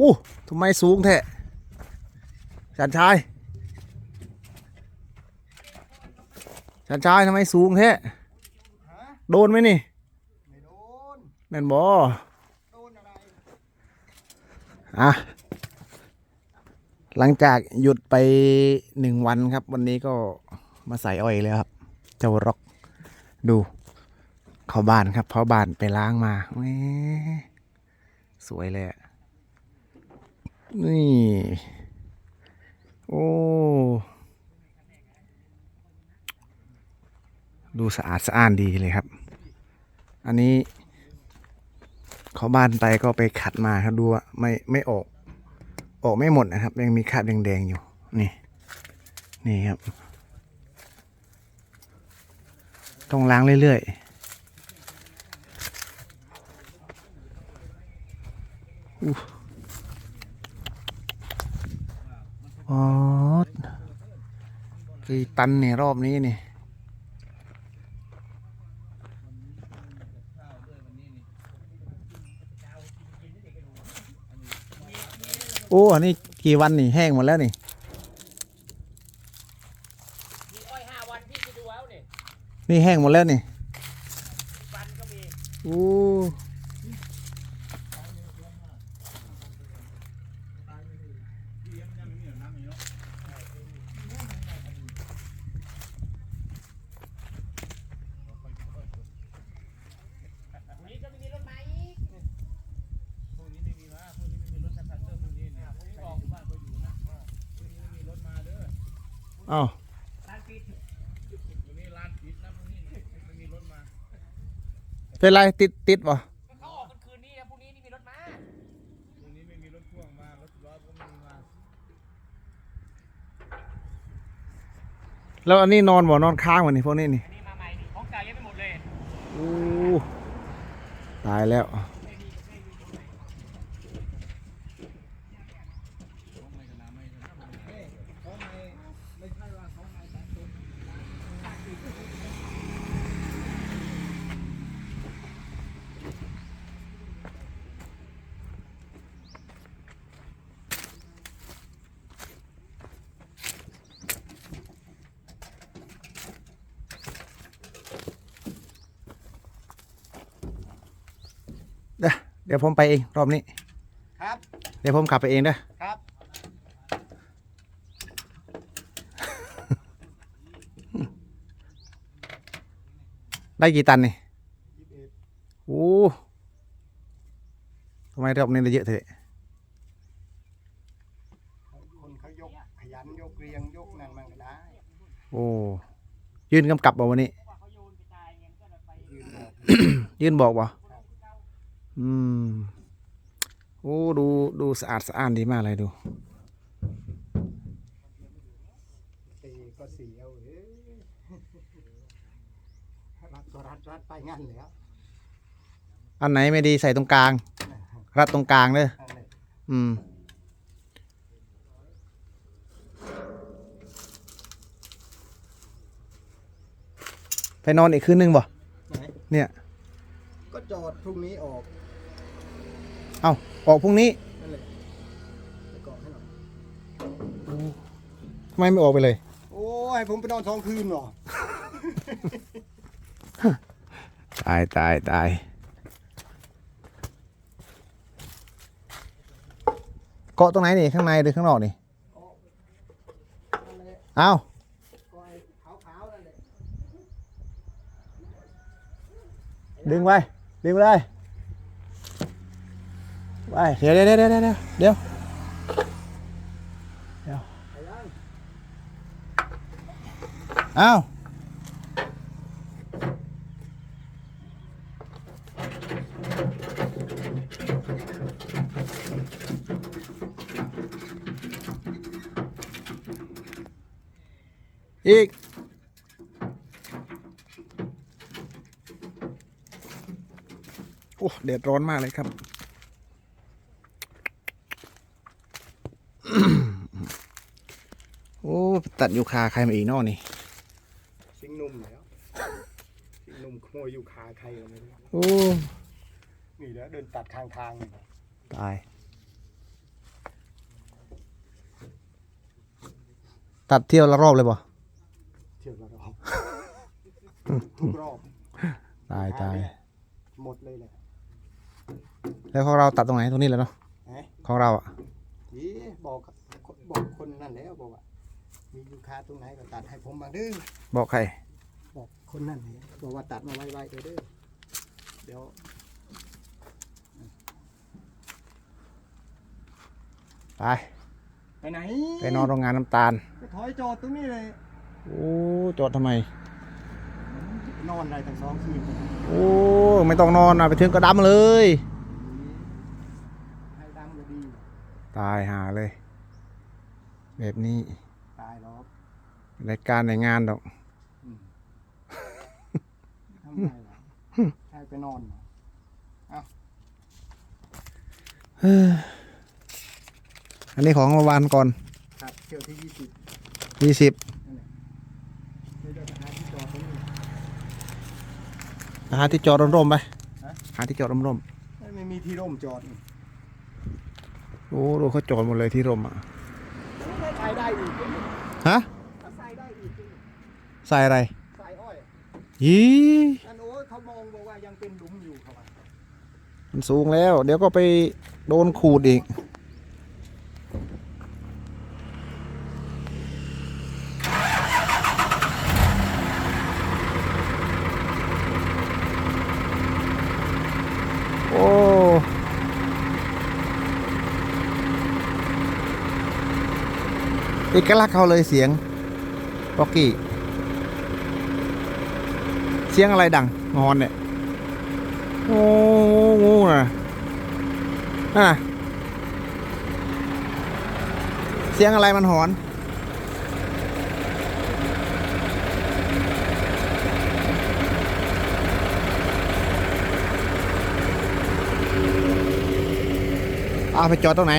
อู้ทำไมสูงแท้ชันชายชันชายทำไมสูงแท้ฮะโดนไหมนี่ไม่โดนแม่นบอโดนอะไรอะหลังจากหยุดไปหนึ่งวันครับ วันนี้ก็มาใส่อ้อยเลยครับ เจ้าร็อกดู เข้าบ้านครับเข้าบ้านไปล้างมาแหมสวยเลยอะ นี่ โอ้ ดูสะอาดสะอ้านดีเลยครับ อันนี้เขาบ้านไปก็ไปขัดมาครับดูว่าไม่ไม่ออก ออกไม่หมดนะครับ ยังมีคราบแดงๆอยู่ นี่ นี่ครับ ต้องล้างเรื่อยๆอู้ อ๋อกี่ตันเนี่ยรอบนี้นี่โอ้อันนี้กี่วันนี่แห้งหมดแล้วนี่มีอ้อยห้าวันพี่ไปดูเอาเนี่ยนี่แห้งหมดแล้วนี่ฟันก็มีโอ้ อ้าเป็นไรติดติดวะเขาออกกันคืนนี้ครับพรุ่งนี้นี่มีรถมา แล้วอันนี้นอนบ่นอนค้างวันนี้พวกนี้นี่อันนี้มาใหม่นี่ของเก่ายังไม่หมดเลยโอ้ตายแล้ว เขาไม่ไม่ใช่ว่าเขาไม่ตัดต้น เด้อเดี๋ยวผมไปเองรอบนี้ ครับ เดี๋ยวผมขับไปเองเด้อครับ ได้กี่ตันนี่ยี่สิบเอ็ดโอ้ทำไมรอบนี้ได้เยอะเถอะคนเขายกขยันยกเรียงยกนั่นมันก็ได้โอ้ยืนกำกับบ่วันนี้ว่าเขาโยนไปตายเงี้ยก็เลยไปยืนบอก ยืนบอกบ่ อืม โอ้ ดู ดูสะอาดสะอ้านดีมากเลยดูตีก็เสียวเอ้ยรัดก็รัดรัดไปงั้นแล้วอันไหนไม่ดีใส่ตรงกลาง รัดตรงกลางเด้อนั่นแหละอืม ไปนอนอีกคืนนึงบ่ ไหนเนี่ย ก็จอดพรุ่งนี้ออก เอาออกพรุ่งนี้นั่นแหละไปก่อนให้หน่อยทำไมไม่ออกไปเลย โอ้ยผมไปนอนท้องคืนเหรอ ตายตายตายเกาะตรงไหนนี่ข้างในหรือข้างนอกนี่นั่นแหละเอาก็ไอ้ขาวๆนั่นแหละดึงไว้ดึงไปเลย ไปเดี๋ยวเดี๋ยวเดี๋ยวเดี๋ยวเดี๋ยวเดี๋ยวเอาอีกโอ้เดือดร้อนมากเลยครับ โอ้ตัดยูคาใครมาอีกนอกนี่สิงนุ่มแล้วสิงนุ่มขโมยยูคาใครมาไมโอ้นี่แล้วเดินตัดทางทางนี่ตาย ตัดเที่ยวละรอบเลยป่ะเที่ยวละรอบทุกรอบตายตายหมดเลยแหละแล้วของเราตัดตรงไหนตรงนี้เลยเนาะของเราอะบอกบอกคนนั่นแล้วบอกว่า มีลูกค้าตรงไหนก็ตัดให้ผมบางเด้อบอกใคร บอกคนนั่นนี่บอกว่าตัดมาไวๆเด้อเด้อเดี๋ยวไป ไปไหนไปนอนโรงงานน้ำตาลไปถอยจอดตรงนี้เลยโอ้จอดทำไม นอนได้ตั้งสองคืนโอ้ไม่ต้องนอนอะไปถึงก็ดำเลย ให้ดำก็ดี ตายหาเลย แบบนี้ตายหรอก รายการในงานดอกอืมทำไมล่ะให้ไปนอนเหรออันนี้ของเมื่อวานก่อนครับเที่ยวที่ยี่สิบยี่สิบนี่เดี๋ยวจะหาที่จอดตรงนี้ หาที่จอดร่มๆไปฮะ หาที่จอดร่มไม่มีที่ร่มจอดนี่ๆโอ้ดูเขาจอดหมดเลยที่ร่มอะ ใช้ได้อีกฮะถ้าใส่ได้อีก ใส่อะไรใส่อ้อยยีอันโอ้ยเขามองบอกว่ายังเป็นหลุมอยู่เขาว่ามันสูงแล้ว เดี๋ยวก็ไปโดนขูดอีก โอ้เอกลักษณ์เขาเลยเสียงร็อกกี้เสียงอะไรดังงอนเนี่ยโอ้งูน่ะนั่นน่ะเสียงอะไรมันหอนเอาไปจอดตรงไหน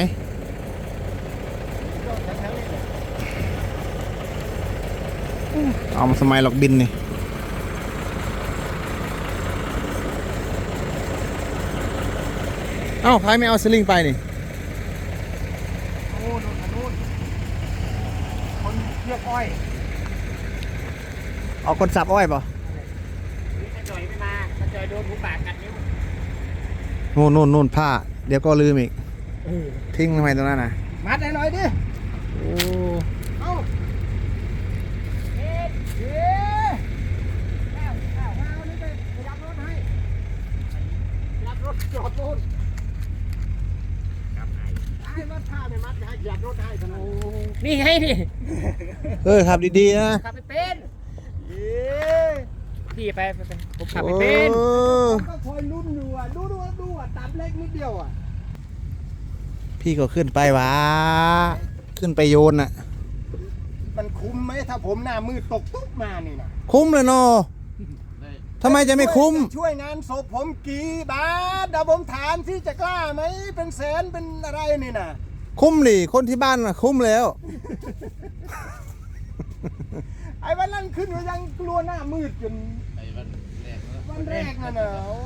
ก็แถวๆนี้แหละเอามาสมัยหลอกบินนี่ อ้าใครไม่เอาสลิงไปนี่โอ้นู่นอันนู่นคนเรียกอ้อยเอาคนสับอ้อยป่ะถ้าจอยไม่มาถ้าจอยโดนหมูป่ากัดนิ้วนู่นนู่นนู่นผ้า เดี๋ยวก็ลืมอีกทิ้งทำไมตรงนั้นน่ะ มัดให้หน่อยดิโอ้เอ้าเฮ็ดเฮ็ดแล้วแล้วเอานี่ไปไปรับรถให้รับรถจอดนู่นครับไอ้ ให้มัดผ้าไม่มัดให้ยัดรถให้เท่านั้นนี่ไงนี่เออขับดีๆนะขับไปเป็นเอ๊ะพี่ไปไปไปผมขับไปเป็นโอ้ก็คอยลุ้นอยู่อะดูดูดูอะตัดเล็กนิดเดียวอะพี่ก็ขึ้นไปวะขึ้นไปโยนน่ะมันคุ้มไหมถ้าผมหน้ามืดตกตุ๊บมานี่นะคุ้มเลยเนาะ ทำไมจะไม่คุ้ม ช่วยงานศพผมกี่บาทเดี๋ยวผมถามที่จะกล้าไหมเป็นแสนเป็นอะไรนี่นะคุ้มดิคนที่บ้านน่ะคุ้มแล้ว ไอ้วันนั้นขึ้นก็ยังกลัวหน้ามืดจนวันแรกนั่นน่ะโอ้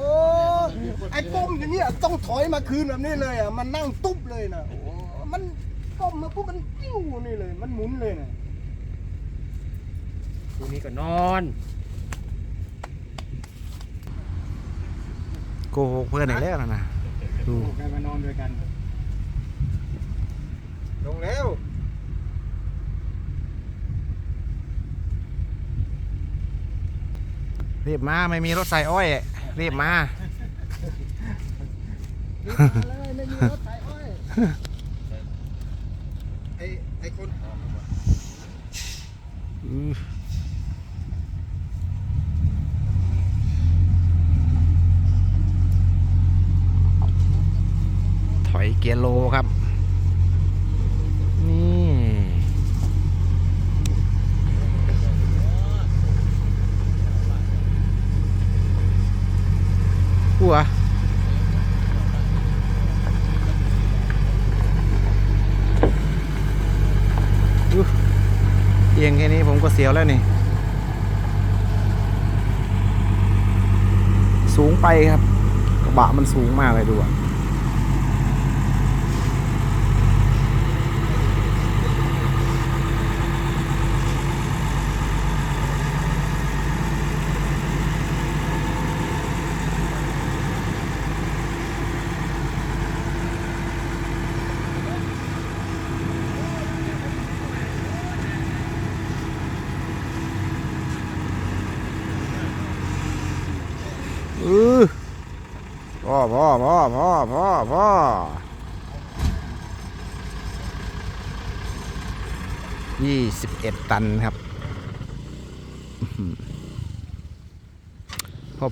ไอ้ก้มอย่างเงี้ยต้องถอยมาคืนแบบนี้เลยอะมันนั่งตุ๊บเลยนะโอ้มันก้มมาปุ๊บมันกิ้วนี่เลย มันหมุนเลยนะคืนนี้ก็นอน โกหกเพื่อนอีกแล้วนะนะดูใครมานอนด้วยกัน ลงแล้วรีบมาไม่มีรถใส่อ้อยรีบมารีบมาเลยไม่มีรถไถอ้อยไอ้ไอ้คน อือถอย เกียร์โลครับ นี่หัวเอียงแค่นี้ผมก็เสียวแล้วนี่ สูงไปครับ กระบะมันสูงมากเลยดูอะ เออพ่อพ่อพ่อพ่อพ่อพ่อยี่สิบเอ็ดตันครับ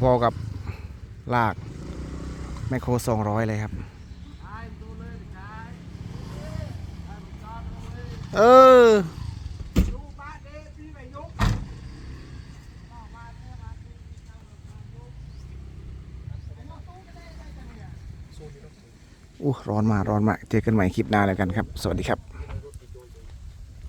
พอๆกับลาก แมคโครสองร้อยเลยครับ เออ อู้ร้อนมากร้อนมาก เจอกันใหม่คลิปหน้าแล้วกันครับ สวัสดีครับ